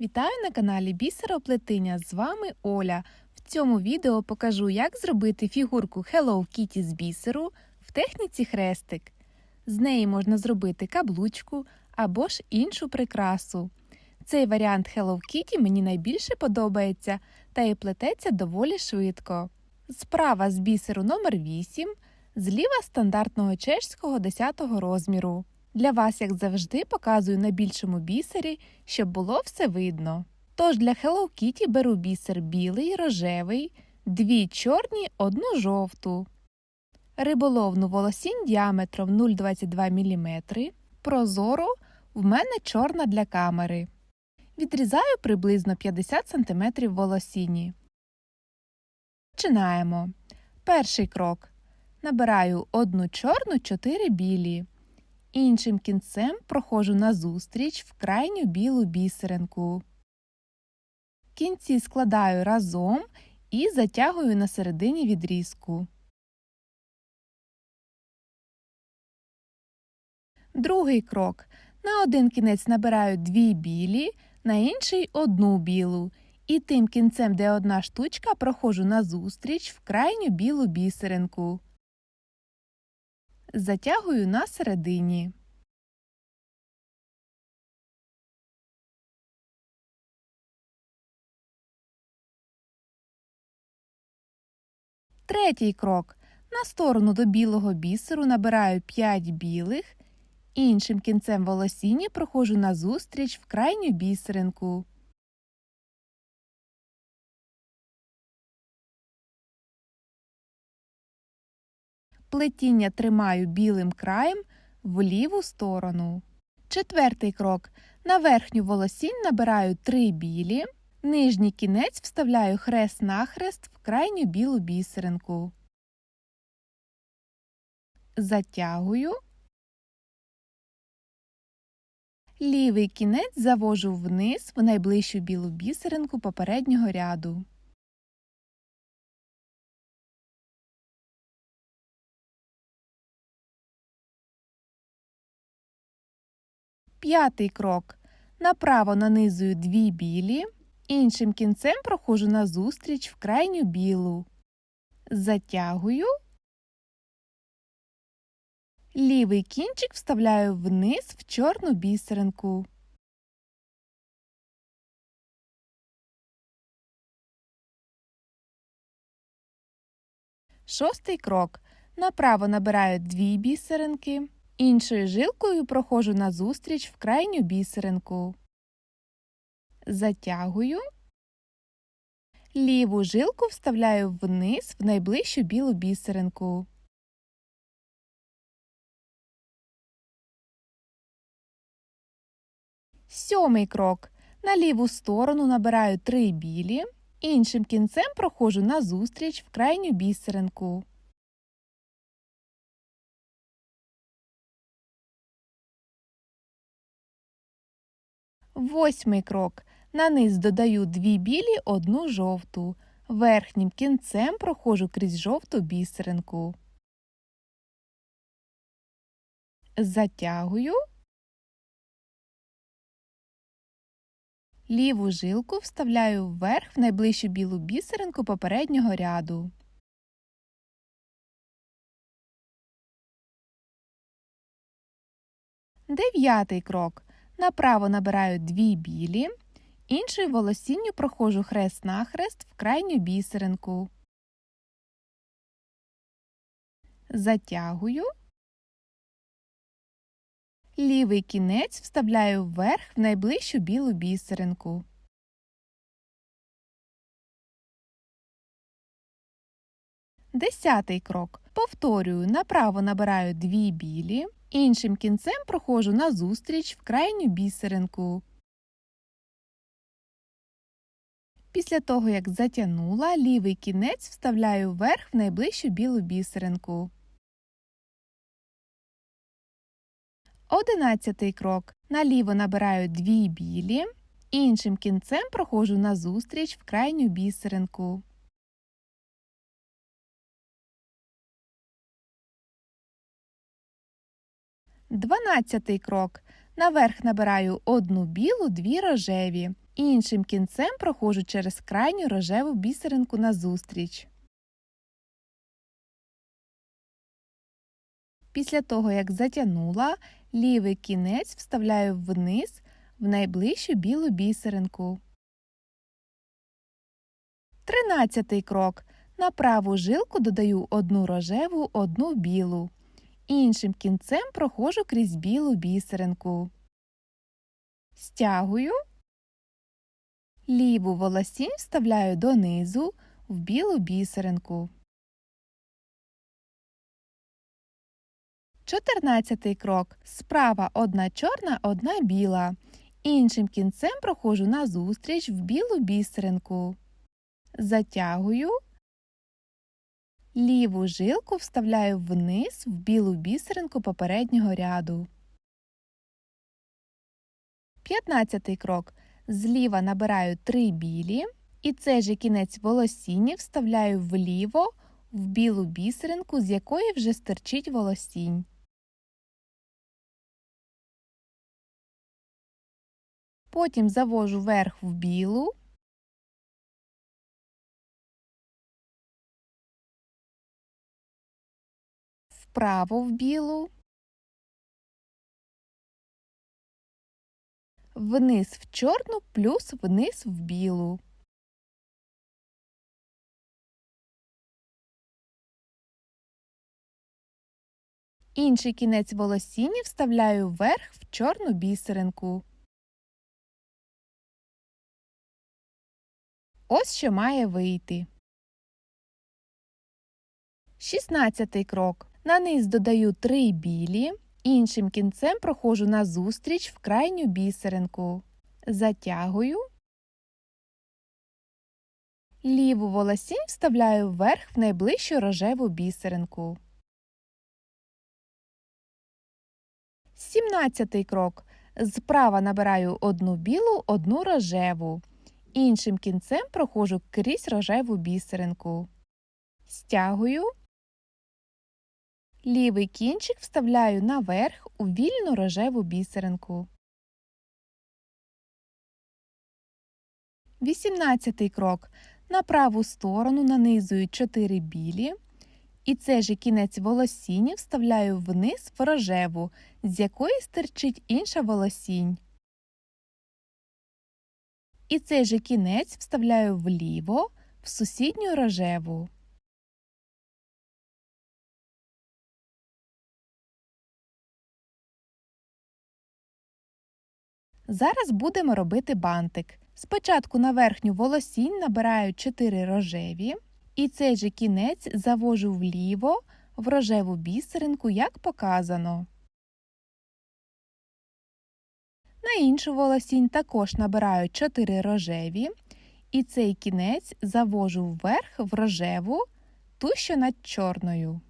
Вітаю на каналі Бісероплетиння. З вами Оля. В цьому відео покажу, як зробити фігурку Hello Kitty з бісеру в техніці хрестик. З неї можна зробити каблучку або ж іншу прикрасу. Цей варіант Hello Kitty мені найбільше подобається та і плететься доволі швидко. Справа з бісеру номер 8 зліва стандартного чешського 10 розміру. Для вас, як завжди, показую на більшому бісері, щоб було все видно. Тож для Hello Kitty беру бісер білий, рожевий, дві чорні, одну жовту, риболовну волосінь діаметром 0,22 мм, прозору в мене чорна для камери. Відрізаю приблизно 50 см волосіні. Починаємо. Перший крок. Набираю одну чорну, 4 білі. Іншим кінцем проходжу назустріч в крайню білу бісеринку. Кінці складаю разом і затягую на середині відрізку. Другий крок. На один кінець набираю дві білі, на інший одну білу. І тим кінцем, де одна штучка, проходжу назустріч в крайню білу бісеринку. Затягую на середині. Третій крок. На сторону до білого бісеру набираю 5 білих, іншим кінцем волосіні проходжу назустріч в крайню бісеринку. Плетіння тримаю білим краєм в ліву сторону. Четвертий крок. На верхню волосінь набираю 3 білі, нижній кінець вставляю хрест-нахрест в крайню білу бісеринку. Затягую. Лівий кінець завожу вниз в найближчу білу бісеринку попереднього ряду. П'ятий крок. Направо нанизую дві білі, іншим кінцем проходжу назустріч в крайню білу. Затягую. Лівий кінчик вставляю вниз в чорну бісеринку. Шостий крок. Направо набираю дві бісеринки. Іншою жилкою проходжу назустріч в крайню бісеринку. Затягую. Ліву жилку вставляю вниз в найближчу білу бісеринку. Сьомий крок. На ліву сторону набираю три білі, іншим кінцем проходжу назустріч в крайню бісеринку. Восьмий крок. На низ додаю дві білі, одну жовту. Верхнім кінцем проходжу крізь жовту бісеринку. Затягую. Ліву жилку вставляю вверх в найближчу білу бісеринку попереднього ряду. Дев'ятий крок. Направо набираю дві білі, іншою волосінню проходжу хрест-нахрест в крайню бісеринку. Затягую. Лівий кінець вставляю вверх в найближчу білу бісеринку. Десятий крок. Повторюю, направо набираю дві білі, іншим кінцем проходжу назустріч в крайню бісеринку. Після того, як затягнула, лівий кінець вставляю вверх в найближчу білу бісеринку. Одинадцятий крок. Наліво набираю дві білі, іншим кінцем проходжу назустріч в крайню бісеринку. Дванадцятий крок. Наверх набираю одну білу, дві рожеві. Іншим кінцем проходжу через крайню рожеву бісеринку назустріч. Після того, як затягнула, лівий кінець вставляю вниз в найближчу білу бісеринку. Тринадцятий крок. На праву жилку додаю одну рожеву, одну білу. Іншим кінцем проходжу крізь білу бісеринку. Стягую. Ліву волосінь вставляю донизу в білу бісеринку. Чотирнадцятий крок. Справа одна чорна, одна біла. Іншим кінцем проходжу назустріч в білу бісеринку. Затягую. Ліву жилку вставляю вниз в білу бісеринку попереднього ряду. П'ятнадцятий крок. Зліва набираю три білі. І цей же кінець волосіння вставляю вліво в білу бісеринку, з якої вже стирчить волосінь. Потім завожу верх в білу. Вправо в білу. Вниз в чорну плюс вниз в білу. Інший кінець волосіння вставляю вверх в чорну бісеринку. Ось що має вийти. Шістнадцятий крок. На низ додаю три білі. Іншим кінцем проходжу назустріч в крайню бісеринку. Затягую. Ліву волосінь вставляю вверх в найближчу рожеву бісеринку. Сімнадцятий крок. Справа набираю одну білу, одну рожеву. Іншим кінцем проходжу крізь рожеву бісеринку. Стягую. Лівий кінчик вставляю наверх у вільну рожеву бісеринку. Вісімнадцятий крок. На праву сторону нанизую 4 білі. І цей же кінець волосіння вставляю вниз в рожеву, з якої стирчить інша волосінь. І цей же кінець вставляю вліво в сусідню рожеву. Зараз будемо робити бантик. Спочатку на верхню волосінь набираю 4 рожеві, і цей же кінець завожу вліво в рожеву бісеринку, як показано. На іншу волосінь також набираю 4 рожеві, і цей кінець завожу вверх в рожеву, ту що над чорною.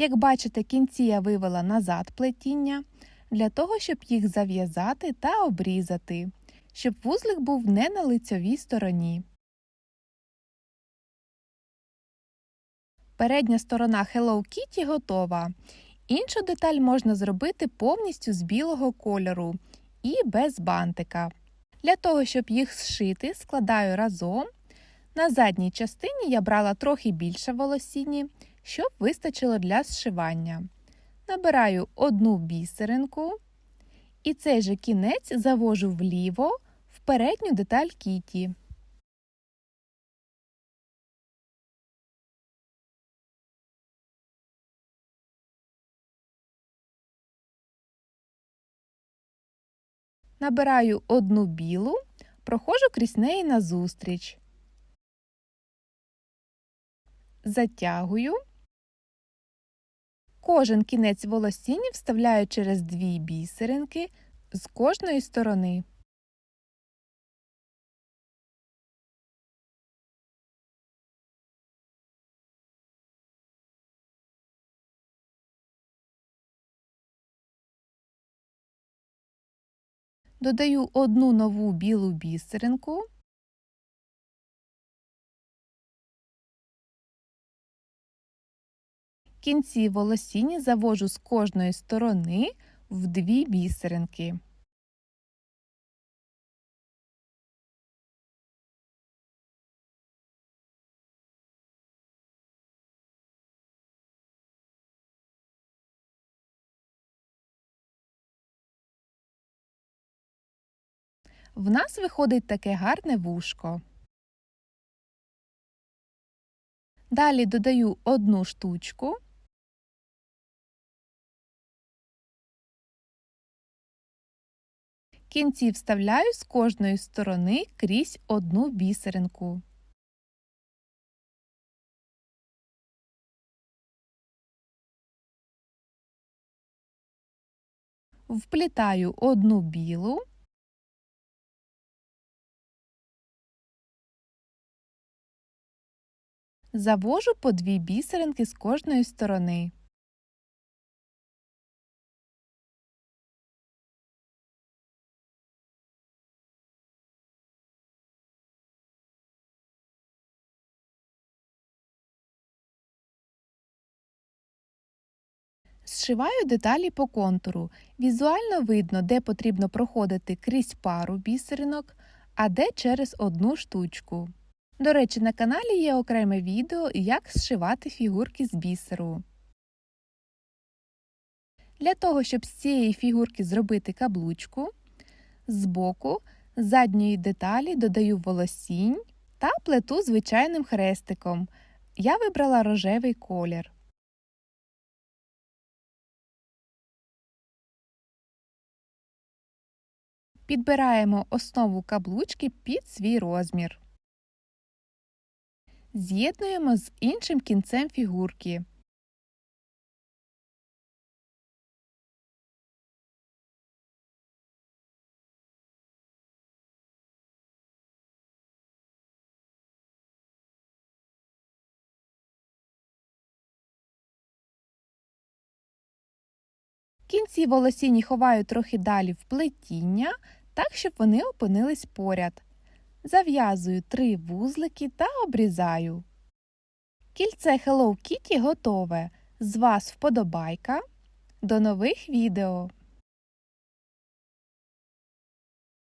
Як бачите, кінці я вивела назад плетіння для того, щоб їх зав'язати та обрізати, щоб вузлик був не на лицьовій стороні. Передня сторона Hello Kitty готова. Іншу деталь можна зробити повністю з білого кольору і без бантика. Для того, щоб їх зшити, складаю разом. На задній частині я брала трохи більше волосіння, щоб вистачило для зшивання. Набираю одну бісеринку і цей же кінець завожу вліво в передню деталь кіті. Набираю одну білу, проходжу крізь неї назустріч. Затягую. Кожен кінець волосіння вставляю через дві бісеринки з кожної сторони. Додаю одну нову білу бісеринку. Кінці волосіні завожу з кожної сторони в дві бісеринки. В нас виходить таке гарне вушко. Далі додаю одну штучку. Кінці вставляю з кожної сторони крізь одну бісеринку. Вплітаю одну білу. Завожу по дві бісеринки з кожної сторони. Зшиваю деталі по контуру. Візуально видно, де потрібно проходити крізь пару бісеринок, а де через одну штучку. До речі, на каналі є окреме відео, як зшивати фігурки з бісеру. Для того, щоб з цієї фігурки зробити каблучку, збоку задньої деталі додаю волосінь та плету звичайним хрестиком. Я вибрала рожевий колір. Підбираємо основу каблучки під свій розмір. З'єднуємо з іншим кінцем фігурки. Кінці волосіні ховаю трохи далі в плетіння, так, щоб вони опинились поряд. Зав'язую три вузлики та обрізаю. Кільце Hello Kitty готове. З вас вподобайка. До нових відео!